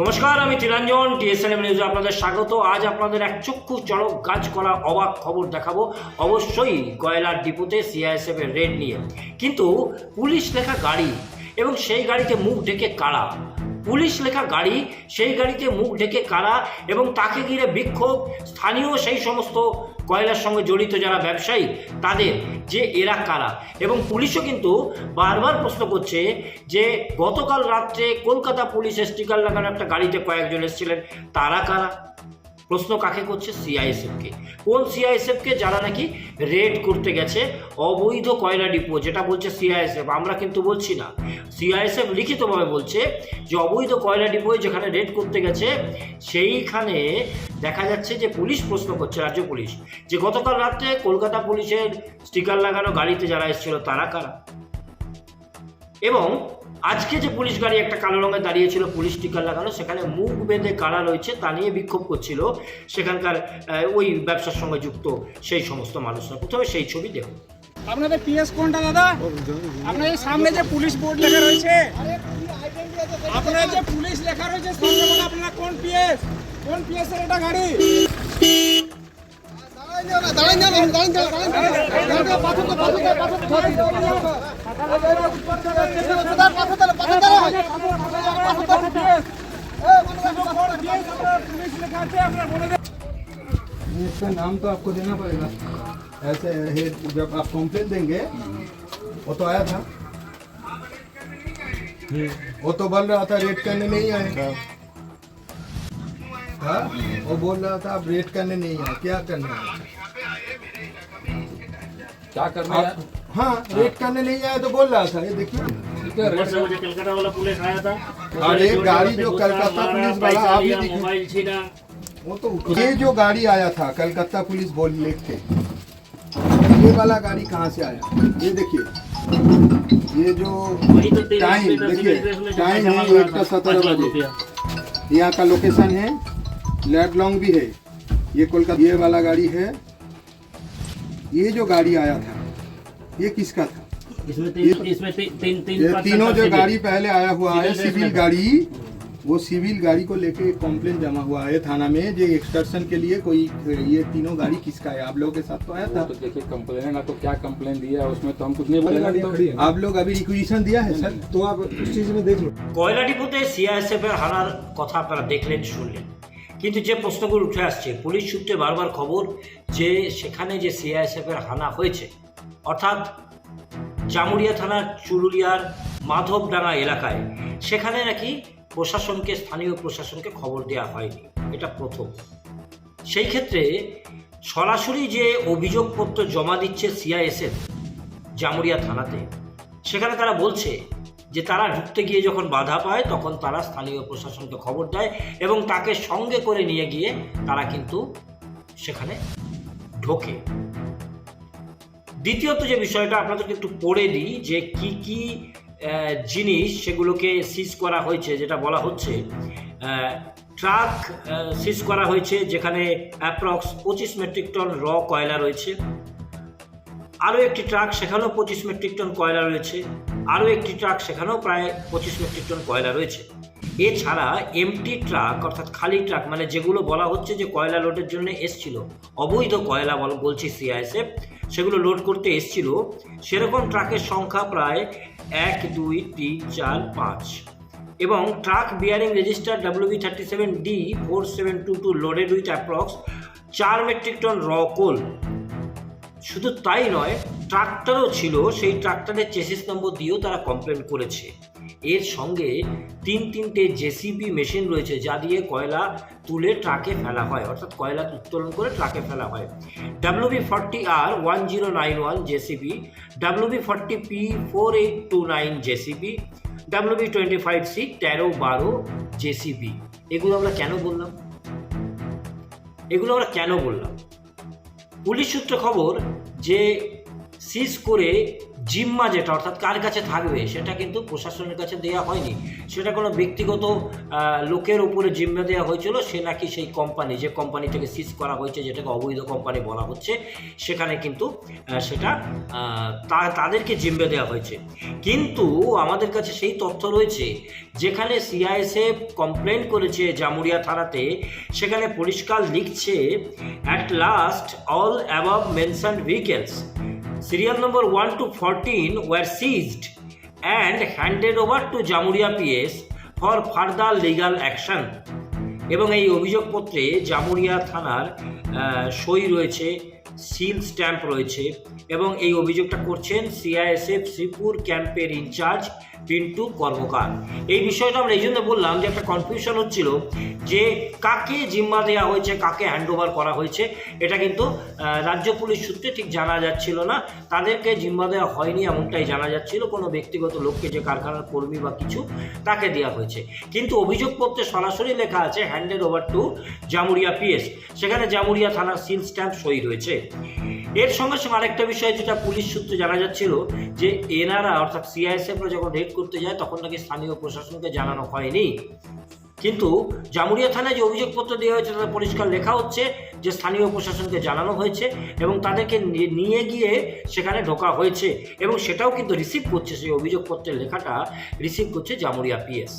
নমস্কার, আমি তিলাঞ্জন টিএসএনএম নিউজে আপনাদের স্বাগত। আজ আপনাদের এক চক্ষু চড়ক গাছ করা অবাক খবর দেখাবো। অবশ্যই কয়লার ডিপোতে সিআইএসএফ এর রেড নিয়ে। কিন্তু পুলিশ লেখা গাড়ি এবং সেই গাড়িতে মুখ ঢেকে কারা? পুলিশ লেখা গাড়ি, সেই গাড়িতে মুখ ঢেকে কারা? এবং তাকে ঘিরে বিক্ষোভ, স্থানীয় সেই সমস্ত কয়লার সঙ্গে জড়িত যারা ব্যবসায়ী, তাদের যে এরা কারা? এবং পুলিশও কিন্তু বারবার প্রশ্ন করছে যে গতকাল রাত্রে কলকাতা পুলিশ স্টিকার লাগানো একটা গাড়িতে কয়েকজন এসেছিলেন, তারা কারা? প্রশ্ন কাকে করছে? সিআইএসএফকে কোন সিআইএসএফকে যারা নাকি রেড করতে গেছে, অবৈধ কয়লা ডিপো, যেটা বলছে সিআইএসএফ আমরা কিন্তু বলছি না। সিআইএসএফ লিখিতভাবে বলছে যে, অবৈধ কয়লা ডিপোয় যেখানে রেড করতে গেছে, সেইখানে দেখা যাচ্ছে যে, পুলিশ প্রশ্ন করছে, রাজ্য পুলিশ, যে গতকাল রাত্রে কলকাতা পুলিশের স্টিকার লাগানো গাড়িতে যারা এসেছিল, তারা কারা? এবং আজকে যে পুলিশ গাড়ি একটা কালো রঙে দাঁড়িয়েছিল, পুলিশ টিকার লাগানো, সেখানে মুখ বেঁধে কারা রয়েছে তা নিয়ে বিক্ষোভ করছিল। সেখানকার ওই ব্যবসার সঙ্গে যুক্ত সেই সমস্ত মানুষরা। প্রথমে সেই ছবি দেখুন। আপনাদের পিএস কোনটা, দাদা? আপনাদের সামনে যে পুলিশ বোর্ড লেখা রয়েছে আপনার যে পুলিশ লেখা রয়েছে, সামনে আপনারা কোন পিএস কোন পিএস এর এটা গাড়ি? इसका नाम तो आपको देना पड़ेगा। ऐसे है जब आप कंप्लेन देंगे, वो तो आया था। वो तो बोल रहा था रेट करने नहीं आए। हाँ? वो बोल रहा था आप रेट करने नहीं आए। क्या करने आए क्या करना है आप हाँ रेट करने नहीं आए तो बोल रहा था ये देखिए ऊपर से मुझे कलकत्ता वाला पुलिस आया था। अरे गाड़ी जो कलकत्ता पुलिस वाला आप ही मोबाइल छीना। वो तो ये जो गाड़ी आया था कलकत्ता पुलिस बोल लिख के ये वाला गाड़ी कहाँ से आया? ये देखिए। ये जो तो टाइम देखिए टाइम है एक का सत्रह बजे। यहाँ का लोकेशन है लेट लॉन्ग भी है। ये कोलकाता ये वाला गाड़ी है ये जो गाड़ी आया था ये किसका था इसमें तीन इसमें ती- तीन तीन ये percent तीनों का जो civil। गाड़ी पहले आया हुआ है Civil सिविल ड्रेस में। गाड़ी वो सिविल गाड़ी को लेके एक कॉम्प्लेन जमा हुआ है थाना में जो एक्सटर्शन के लिए कोई ये तीनों गाड़ी किसका है आप लोगों के साथ तो आया वो था तो देखिए कंप्लेन है तो क्या कंप्लेन दिया है उसमें तो हम कुछ नहीं बोलेंगे तो आप लोग अभी रिक्वेशन दिया है सर तो आप उस चीज में देख लो কয়লা ডিপোতে সিআইএসএফ এর হানার কথা আপনারা দেখলেন শুনলেন কিন্তু যে প্রশ্নগুলো উঠে আসছে, পুলিশ সূত্রে বারবার খবর যে সেখানে যে সিআইএসএফ এর হানা হয়েছে, অর্থাৎ জামুরিয়া থানার চুরুলিয়ার মাধবডাঙ্গা এলাকায়, সেখানে নাকি প্রশাসনকে, স্থানীয় প্রশাসনকে খবর দেওয়া হয়নি। এটা প্রথম। সেই ক্ষেত্রে সরাসরি যে অভিযোগপত্র জমা দিচ্ছে সিআইএসএফ জামুরিয়া থানাতে, সেখানে তারা বলছে যে তারা ঢুকতে গিয়ে যখন বাধা পায়, তখন তারা স্থানীয় প্রশাসনকে খবর দেয় এবং তাকে সঙ্গে করে নিয়ে গিয়ে তারা কিন্তু সেখানে ঢোকে। দ্বিতীয়ত যে বিষয়টা আপনাদেরকে একটু পড়ে দিই, যে কি কি জিনিস সেগুলোকে সিজ করা হয়েছে, যেটা বলা হচ্ছে ট্রাক সিজ করা হয়েছে, যেখানে অ্যাপ্রক্স পঁচিশ মেট্রিক টন র কয়লা রয়েছে। আরও একটি ট্রাক, সেখানেও পঁচিশ মেট্রিক টন কয়লা রয়েছে। আরও একটি ট্রাক, সেখানেও প্রায় পঁচিশ মেট্রিক টন কয়লা রয়েছে। এছাড়া এমটি ট্রাক অর্থাৎ খালি ট্রাক মানে যেগুলো বলা হচ্ছে যে কয়লা লোডের জন্য এসছিল, অবৈধ কয়লা বল বলছি সিআইএসএফ সেগুলো লোড করতে এসছিল। সেরকম ট্রাকের সংখ্যা প্রায় এক, দুই, তিন, চার, পাঁচ। এবং truck bearing register WB thirty seven D four seven two two loaded with approx চার মেট্রিক টন র কোল শুধু তাই নয় ট্রাক্টরও ছিল, সেই ট্রাক্টরের চেসিস নম্বর দিয়েও তারা কমপ্লেন করেছে। এর সঙ্গে তিন তিনটে জেসিবি মেশিন রয়েছে, যা দিয়ে কয়লা তুলে ট্রাকে ফেলা হয়, অর্থাৎ কয়লা উত্তোলন করে ট্রাকে ফেলা হয়। WB forty R one zero nine one JCB WB forty P four eight two nine JCB WB twenty five C তেরো বারো জেসিবি। এগুলো আমরা কেন বললাম? এগুলো আমরা কেন বললাম? পুলিশ সূত্রে খবর যে সিজ করে জিম্মা যেটা, অর্থাৎ কার কাছে থাকবে, সেটা কিন্তু প্রশাসনের কাছে দেওয়া হয়নি। সেটা কোনো ব্যক্তিগত লোকের উপরে জিম্মা দেওয়া হয়েছিল, সে নাকি সেই কোম্পানি যে কোম্পানিটাকে সিজ করা হয়েছে, যেটাকে অবৈধ কোম্পানি বলা হচ্ছে, সেখানে কিন্তু সেটা তাদেরকে জিম্মে দেওয়া হয়েছে। কিন্তু আমাদের কাছে সেই তথ্য রয়েছে, যেখানে সিআইএসএফ কমপ্লেন করেছে জামুরিয়া থানাতে, সেখানে পরিষ্কার লিখছে at last all above mention vehicles serial number one two fourteen were seized and handed over to Jamuria PS for further legal action এবং এই অভিযোগপত্রে জামুরিয়া থানার সই রয়েছে সিল স্ট্যাম্প রয়েছে এবং এই অভিযোগটা করছেন সিআইএসএফ শ্রীপুর ক্যাম্পের ইনচার্জ পিন্টু কর্মকার। এই বিষয়টা আমরা এই জন্য বললাম যে একটা কনফিউশন হচ্ছিল যে কাকে জিম্মা দেওয়া হয়েছে, কাকে হ্যান্ডওভার করা হয়েছে, এটা কিন্তু রাজ্য পুলিশ সূত্রে ঠিক জানা যাচ্ছিল না। তাদেরকে জিম্মা দেওয়া হয়নি এমনটাই জানা যাচ্ছিল। কোনো ব্যক্তিগত লোককে যে কারখানার কর্মী বা কিছু, তাকে দেওয়া হয়েছে। কিন্তু অভিযোগপত্রে সরাসরি লেখা আছে handed over to Jamuria PS সেখানে জামুরিয়া থানার সিল স্ট্যাম্প সই রয়েছে এর সঙ্গে সঙ্গে আরেকটা বিষয় যেটা পুলিশ সূত্রে জানা যাচ্ছিল, যে এনারা অর্থাৎ সিআইএসএফরা যখন রেড করতে যায়, তখন নাকি স্থানীয় প্রশাসনকে জানানো হয়নি। কিন্তু জামুরিয়া থানায় যে অভিযোগপত্র দেওয়া হয়েছে, তাতে পরিষ্কার লেখা হচ্ছে যে স্থানীয় প্রশাসনকে জানানো হয়েছে এবং তাদেরকে নিয়ে গিয়ে সেখানে ঢোকা হয়েছে এবং সেটাও কিন্তু রিসিভ করছে, সেই অভিযোগপত্রের লেখাটা রিসিভ করছে জামুরিয়া পিএস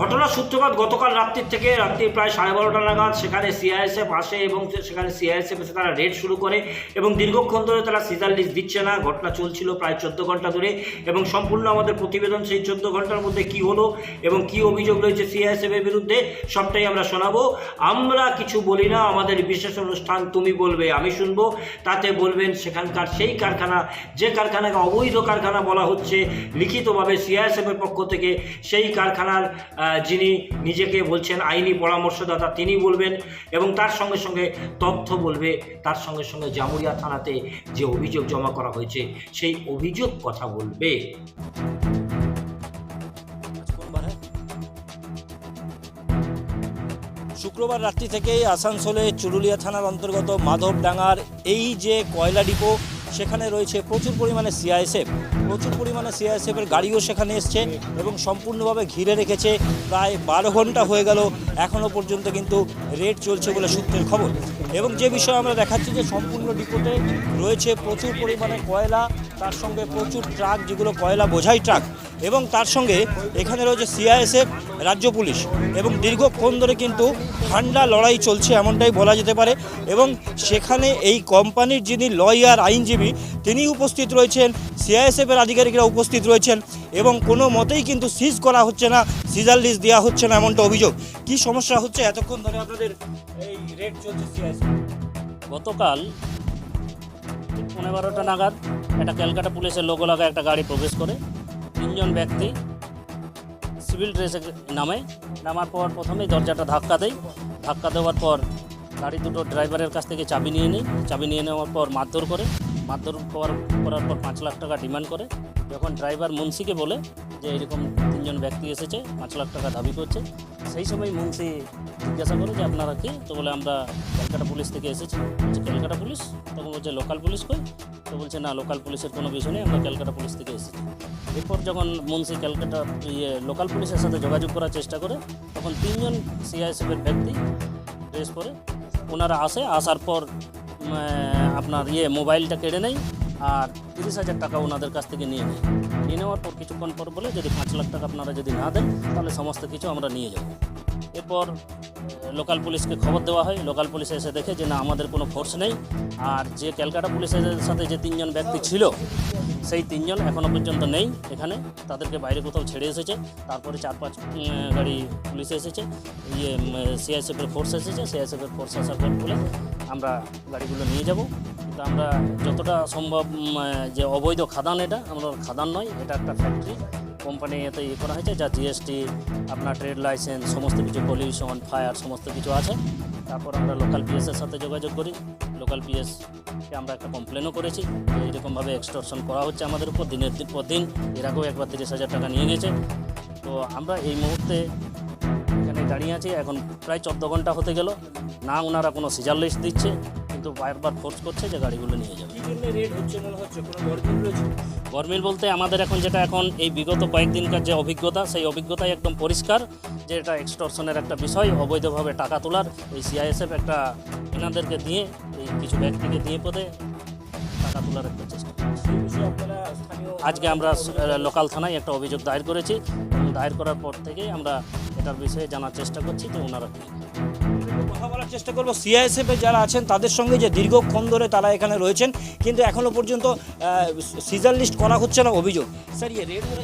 ঘটনার সূত্রপাত গতকাল রাত্রির থেকে রাত্রি প্রায় সাড়ে বারোটা নাগাদ সেখানে সিআইএসএফ আসে এবং সেখানে সিআইএসএফ এসে তারা রেড শুরু করে এবং দীর্ঘক্ষণ ধরে তারা সিজার লিস্ট দিচ্ছে না। ঘটনা চলছিল প্রায় চোদ্দ ঘণ্টা ধরে এবং সম্পূর্ণ আমাদের প্রতিবেদন সেই চোদ্দ ঘণ্টার মধ্যে কি হলো এবং কি অভিযোগ রয়েছে সিআইএসএফ এর বিরুদ্ধে সবটাই আমরা শোনাবো। আমরা কিছু বলি না, আমাদের বিশেষ অনুষ্ঠান তুমি বলবে, আমি শুনব। তাতে বলবেন সেখানকার সেই কারখানা, যে কারখানাকে অবৈধ কারখানা বলা হচ্ছে, লিখিতভাবে সিআইএসএফ এর পক্ষ থেকে সেই কারখানার যিনি নিজেকে বলছেন আইনি পরামর্শদাতা তিনি বলবেন এবং তার সঙ্গে সঙ্গে তথ্য বলবে। তার সঙ্গে সঙ্গে জামুরিয়া থানাতে যে অভিযোগ জমা করা হয়েছে, সেই অভিযোগ কথা বলবে। শুক্রবার রাত্রি থেকেই আসানসোলে চুরুলিয়া থানার অন্তর্গত মাধবডাঙ্গার এই যে কয়লা ডিপো, সেখানে রয়েছে প্রচুর পরিমাণে সিআইএসএফ প্রচুর পরিমাণে সিআইএসএফের গাড়িও সেখানে এসছে এবং সম্পূর্ণভাবে ঘিরে রেখেছে। প্রায় বারো ঘণ্টা হয়ে গেল এখনও পর্যন্ত কিন্তু রেড চলছে বলে সূত্রের খবর। এবং যে বিষয়ে আমরা দেখাচ্ছি যে সম্পূর্ণ ডিপোতে রয়েছে প্রচুর পরিমাণে কয়লা, তার সঙ্গে প্রচুর ট্রাক, যেগুলো কয়লা বোঝাই ট্রাক এবং তার সঙ্গে এখানে রয়েছে সিআইএসএফ রাজ্য পুলিশ এবং দীর্ঘক্ষণ ধরে কিন্তু ঠান্ডা লড়াই চলছে এমনটাই বলা যেতে পারে এবং সেখানে এই কোম্পানির যিনি লয়ার আইনজীবী তিনি উপস্থিত রয়েছেন সিআইএসএফের আধিকারিকরা উপস্থিত রয়েছেন এবং কোনো মতেই কিন্তু সিজ করা হচ্ছে না সিজার লিস্ট দেওয়া হচ্ছে না এমনটা অভিযোগ। কি সমস্যা হচ্ছে? এতক্ষণ ধরে আপনাদের এই রেড চলছে সিআইএসএফ গতকাল পনেরো বারোটা নাগাদ একটা ক্যালকাটা পুলিশের লাগা একটা গাড়ি প্রবেশ করে। তিনজন ব্যক্তি সিভিল ড্রেসে নামে। নামার পর প্রথমেই দরজাটা ধাক্কা দেয় ধাক্কা দেওয়ার পর গাড়ি দুটো ড্রাইভারের কাছ থেকে চাবি নিয়ে নিই। চাবি নিয়ে নেওয়ার পর মারধর করে। মারধর করার করার পর পাঁচ লাখ টাকা ডিমান্ড করে। যখন ড্রাইভার মুন্সিকে বলে যে, এরকম তিনজন ব্যক্তি এসেছে, পাঁচ লাখ টাকা দাবি করছে। সেই সময় মুন্সি জিজ্ঞাসা করে যে, আপনারা কি? তো বলে, আমরা ক্যালকাটা পুলিশ থেকে এসেছি। বলছে, ক্যালকাটা পুলিশ? তখন বলছে, লোকাল পুলিশ কই? তো বলছে, না, লোকাল পুলিশের কোনো বিষয় নেই, আমরা ক্যালকাটা পুলিশ থেকে এসেছি। এরপর যখন মুন্সি ক্যালকাটা ইয়ে লোকাল পুলিশের সাথে যোগাযোগ করার চেষ্টা করে, তখন তিনজন সিআইএসএফের ব্যক্তি ড্রেস পরে ওনারা আসে। আসার পর আপনার ইয়ে মোবাইলটা কেড়ে নেয় আর তিরিশ হাজার টাকা ওনাদের কাছ থেকে নিয়ে নেয়। নিয়ে নেওয়ার পর কিছুক্ষণ পর বলে, যদি পাঁচ লাখ টাকা আপনারা যদি না দেন, তাহলে সমস্ত কিছু আমরা নিয়ে যাব। এরপর লোকাল পুলিশকে খবর দেওয়া হয়। লোকাল পুলিশ এসে দেখে যে, না, আমাদের কোনো ফোর্স নেই। আর যে ক্যালকাটা পুলিশের সাথে যে তিনজন ব্যক্তি ছিল, সেই তিনজন এখনও পর্যন্ত নেই এখানে। তাদেরকে বাইরে কোথাও ছেড়ে এসেছে। তারপরে চার পাঁচ গাড়ি পুলিশ এসেছে। ইয়ে সিআইএসএফের ফোর্স এসেছে। সিআইএসএফের ফোর্স আসার পর বলে, আমরা গাড়িগুলো নিয়ে যাব। কিন্তু আমরা যতটা সম্ভব যে অবৈধ খাদান এটা, আমরা খাদান নয়, এটা একটা ফ্যাক্টরি কোম্পানি এতে ইয়ে করা হয়েছে, যা জিএসটি আপনার ট্রেড লাইসেন্স সমস্ত কিছু পলিউশন ফায়ার সমস্ত কিছু আছে। তারপর আমরা লোকাল পিএসের সাথে যোগাযোগ করি। লোকাল পিএসকে আমরা একটা কমপ্লেনও করেছি। এইরকমভাবে এক্সটর্শন করা হচ্ছে আমাদের উপর দিনের দিন পর দিন। এর আগেও একবার তিরিশ হাজার টাকা নিয়ে গেছে। তো আমরা এই মুহূর্তে এখানে দাঁড়িয়ে আছি। এখন প্রায় চোদ্দ ঘণ্টা হতে গেল। না ওনারা কোনো সিজার লিস্ট দিচ্ছে, কিন্তু বারবার ফোর্স করছে যে গাড়িগুলো নিয়ে যাবে। রেড হচ্ছে মনে হচ্ছে? কোনো রয়েছে? গরমিল বলতে আমাদের এখন যেটা এখন এই বিগত কয়েকদিনকার যে অভিজ্ঞতা, সেই অভিজ্ঞতাই একদম পরিষ্কার, যে এটা এক্সটর্শনের একটা বিষয়, অবৈধভাবে টাকা তোলার এই সিআইএসএফ একটা এনাদেরকে দিয়ে, এই কিছু ব্যক্তিকে দিয়ে পদে টাকা তোলার একটা চেষ্টা আজকে আমরা লোকাল থানায় একটা অভিযোগ দায়ের করেছি। দায়ের করার পর থেকেই আমরা এটার বিষয়ে জানার চেষ্টা করছি যে ওনারা কথা বলার চেষ্টা করব। সিআইএসএফ যারা আছেন তাদের সঙ্গে যে দীর্ঘক্ষণ ধরে তারা এখানে রয়েছেন কিন্তু এখনও পর্যন্ত সিজার লিস্ট করা হচ্ছে না অভিযোগ। স্যার ইয়ে রেড हो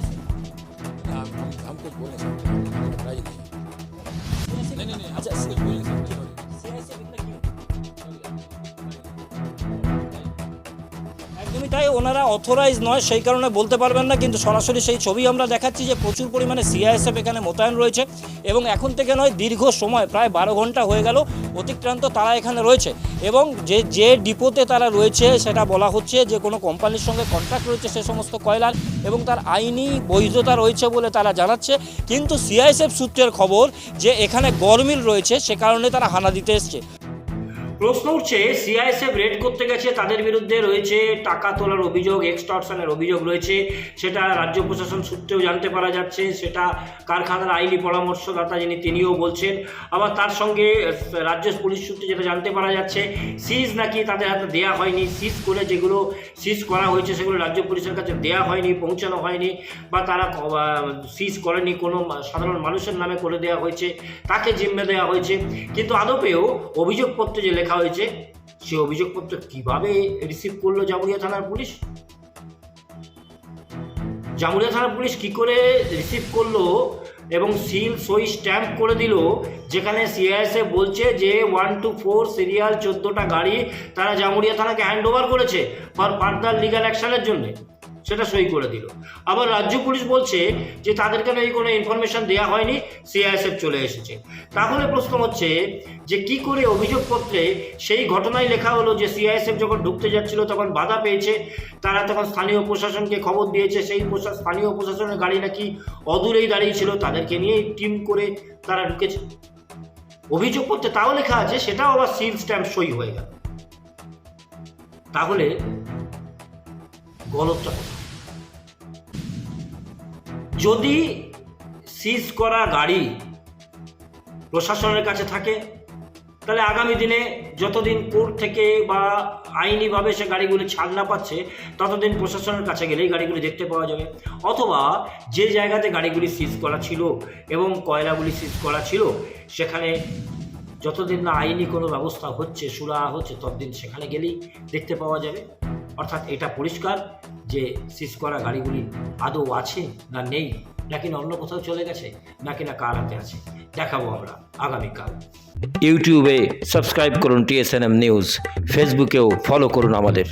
ওনারা অথরাইজ নয়, সেই কারণে বলতে পারবেন না, কিন্তু সরাসরি সেই ছবি আমরা দেখাচ্ছি যে প্রচুর পরিমাণে সিআইএসএফ এখানে মোতায়েন রয়েছে এবং এখন থেকে নয়, দীর্ঘ সময়, প্রায় বারো ঘণ্টা হয়ে গেল অতিক্রান্ত তারা এখানে রয়েছে এবং যে যে ডিপোতে তারা রয়েছে সেটা বলা হচ্ছে যে কোনো কোম্পানির সঙ্গে কন্ট্রাক্ট রয়েছে সে সমস্ত কয়লার এবং তার আইনি বৈধতা রয়েছে বলে তারা জানাচ্ছে। কিন্তু সিআইএসএফ সূত্রের খবর যে এখানে গরমিল রয়েছে, সে কারণে তারা হানা দিতে এসছে। প্রশ্ন উঠছে সিআইএসএফ রেড করতে গেছে, তাদের বিরুদ্ধে রয়েছে টাকা তোলার অভিযোগ এক্সটর্শনের অভিযোগ রয়েছে। সেটা রাজ্য প্রশাসন সূত্রেও জানতে পারা যাচ্ছে, সেটা কারখানার আইনি পরামর্শদাতা যিনি, তিনিও বলছেন। আবার তার সঙ্গে রাজ্য পুলিশ সূত্রে যেটা জানতে পারা যাচ্ছে, সিজ নাকি তাদের হাতে দেয়া হয়নি। সিজ করে যেগুলো সিজ করা হয়েছে, সেগুলো রাজ্য পুলিশের কাছে দেয়া হয়নি, পৌঁছানো হয়নি, বা তারা সিজ করেনি, কোনো সাধারণ মানুষের নামে করে দেওয়া হয়েছে, তাকে জিম্মে দেওয়া হয়েছে। কিন্তু আদপেও অভিযোগপত্রে যে লেখা হয়েছে, সে অভিযোগপত্র কীভাবে রিসিভ করল জামুরিয়া থানার পুলিশ? জামুরিয়া থানার পুলিশ কি করে রিসিভ করল এবং সিল সই স্ট্যাম্প করে দিল, যেখানে সিআইএসএ বলছে যে ওয়ান টু ফোর সিরিয়াল চোদ্দোটা গাড়ি তারা জামুরিয়া থানাকে হ্যান্ড ওভার করেছে ফর ফার্দার লিগাল অ্যাকশনের জন্য। সেটা সই করে দিল। আবার রাজ্য পুলিশ বলছে যে তাদেরকে এই কোনো ইনফরমেশন দেওয়া হয়নি সিআইএসএফ চলে এসেছে। তাহলে প্রশ্ন হচ্ছে যে কি করে অভিযোগপত্রে সেই ঘটনায় লেখা হলো যে সিআইএসএফ যখন ঢুকতে যাচ্ছিল, তখন বাধা পেয়েছে, তারা তখন স্থানীয় প্রশাসনকে খবর দিয়েছে, সেই স্থানীয় প্রশাসনের গাড়ি নাকি অদূরেই দাঁড়িয়ে ছিল, তাদেরকে নিয়ে টিম করে তারা ঢুকেছে। অভিযোগপত্রে তাও লেখা আছে, সেটাও আবার সিল স্ট্যাম্প সই হয়ে গেল। তাহলে গলতটা? যদি সিজ করা গাড়ি প্রশাসনের কাছে থাকে, তাহলে আগামী দিনে যতদিন কোর্ট থেকে বা আইনিভাবে সে গাড়িগুলি ছাড় না পাচ্ছে, ততদিন প্রশাসনের কাছে গেলেই গাড়িগুলি দেখতে পাওয়া যাবে। অথবা যে জায়গাতে গাড়িগুলি সিজ করা ছিল এবং কয়লাগুলি সিজ করা ছিল, সেখানে যতদিন না আইনি কোনো ব্যবস্থা হচ্ছে সুরা হচ্ছে, ততদিন সেখানে গেলেই দেখতে পাওয়া যাবে। অর্থাৎ এটা পরিষ্কার। যে সিস করা গাড়িগুলি আদৌ আছে না নেই, নাকি না অন্য কোথাও চলে গেছে, নাকি না কার হাতে আছে, দেখাবো আমরা আগামীকাল। ইউটিউবে সাবস্ক্রাইব করুন টিএসএনএম নিউজ ফেসবুকেও ফলো করুন আমাদের।